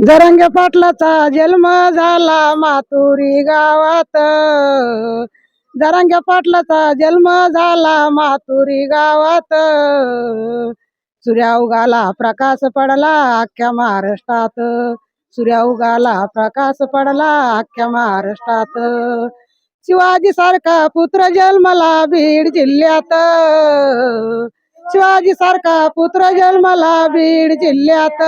जरंगे पाटलाचा जन्म झाला मातुरी गावात. जरंगे पाटलाचा जन्म झाला मातुरी गावात. सूर्या उगाला प्रकाश पडला अख्ख्या महाराष्ट्रात. सूर्या उगाला प्रकाश पडला अख्ख्या महाराष्ट्रात. शिवाजी सारखा पुत्र जन्मला बीड जिल्ह्यात. शिवाजी सारखा पुत्र जन्मला बीड जिल्ह्यात.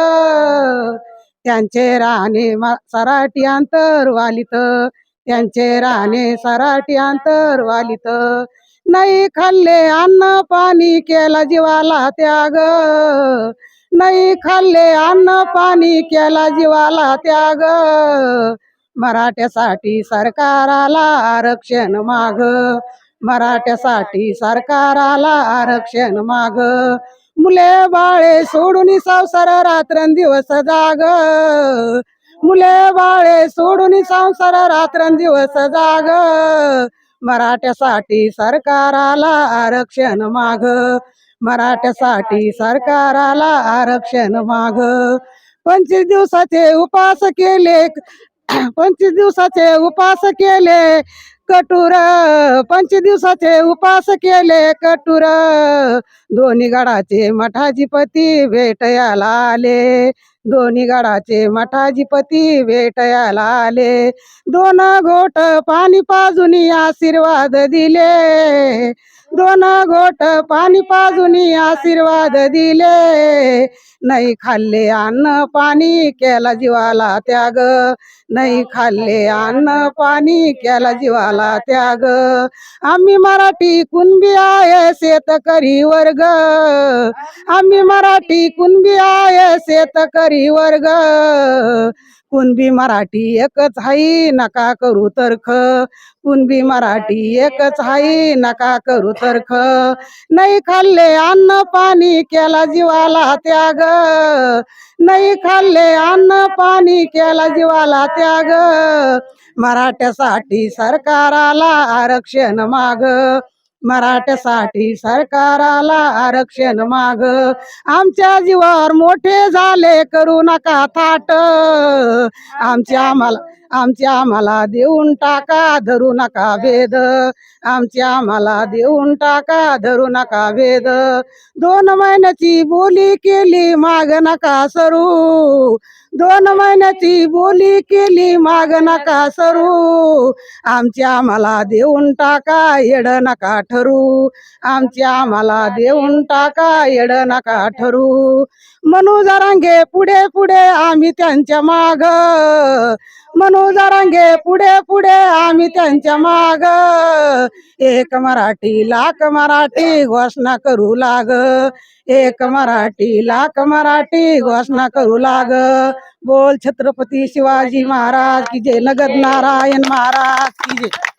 त्यांचे राहणे मा- सराटी अंतर वालित. त्यांचे राहणे सराटी अंतर वालित. नाही खाल्ले अन्न पाणी केला जीवाला त्याग. नाही खाल्ले अन्न पाणी केला जीवाला त्याग. मराठ्यासाठी सरकाराला आरक्षण माग. मराठ्यासाठी सरकाराला आरक्षण माग. मुले बाळे सोडून संसार रात्रंदिवस जाग. मुले बाळे सोडून संसार रात्रंदिवस जाग. मराठ्यासाठी सरकाराला आरक्षण माग. मराठ्यासाठी सरकाराला आरक्षण माग. पंचवीस दिवसाचे उपास केले. पंचवीस दिवसाचे उपास केले. कटूर पंच दिवसाचे उपास केले कटूर दोन्ही गडाचे मठाजीपती भेटयाला आले. दोन्ही गडाचे मठाजीपती भेटयाला आले. दोन घोट पाणी पाजून आशीर्वाद दिले. दोन घोट पाणी पाजुनी आशीर्वाद दिले. नाही खाल्ले अन्न पाणी केला जीवाला त्याग. नाही खाल्ले अन्न पाणी केला जीवाला त्याग. आम्ही मराठी कुणबी आहे शेतकरी वर्ग. आम्ही मराठी कुणबी आहे शेतकरी वर्ग. कुणबी मराठी एकच हाई नका करू तर्क. कुणबी मराठी एकच हाई नका करू तर्क. नाही खाल्ले अन्न पाणी केला जीवाला त्याग. नाही खाल्ले अन्न पाणी केला जीवाला त्याग. मराठ्यासाठी सरकाराला आरक्षण माग. मराठ्यासाठी सरकाराला आरक्षण माग. आमच्या जीवावर मोठे झाले करू नका थाट. आमच्या आम्हाला आमच्या आम्हाला देऊन टाका धरू नका भेद. आमच्या आम्हाला देऊन टाका धरू नका भेद. दोन महिन्याची बोली केली माग नका सरू. दोन महिन्याची बोली केली माग नका सरू. आमच्या आम्हाला देऊन टाका येड नका ठरू. आमच्या आम्हाला देऊन टाका येड नका ठरू. मनू जरांगे पुढे पुढे आम्ही त्यांच्या माग. मनू जरांगे पुढे पुढे आम्ही त्यांच्या माग. एक मराठी लाख मराठी घोषणा करू लाग. एक मराठी लाख मराठी घोषणा करू लाग. बोल छत्रपती शिवाजी महाराज की जय नगर नारायण महाराज की जय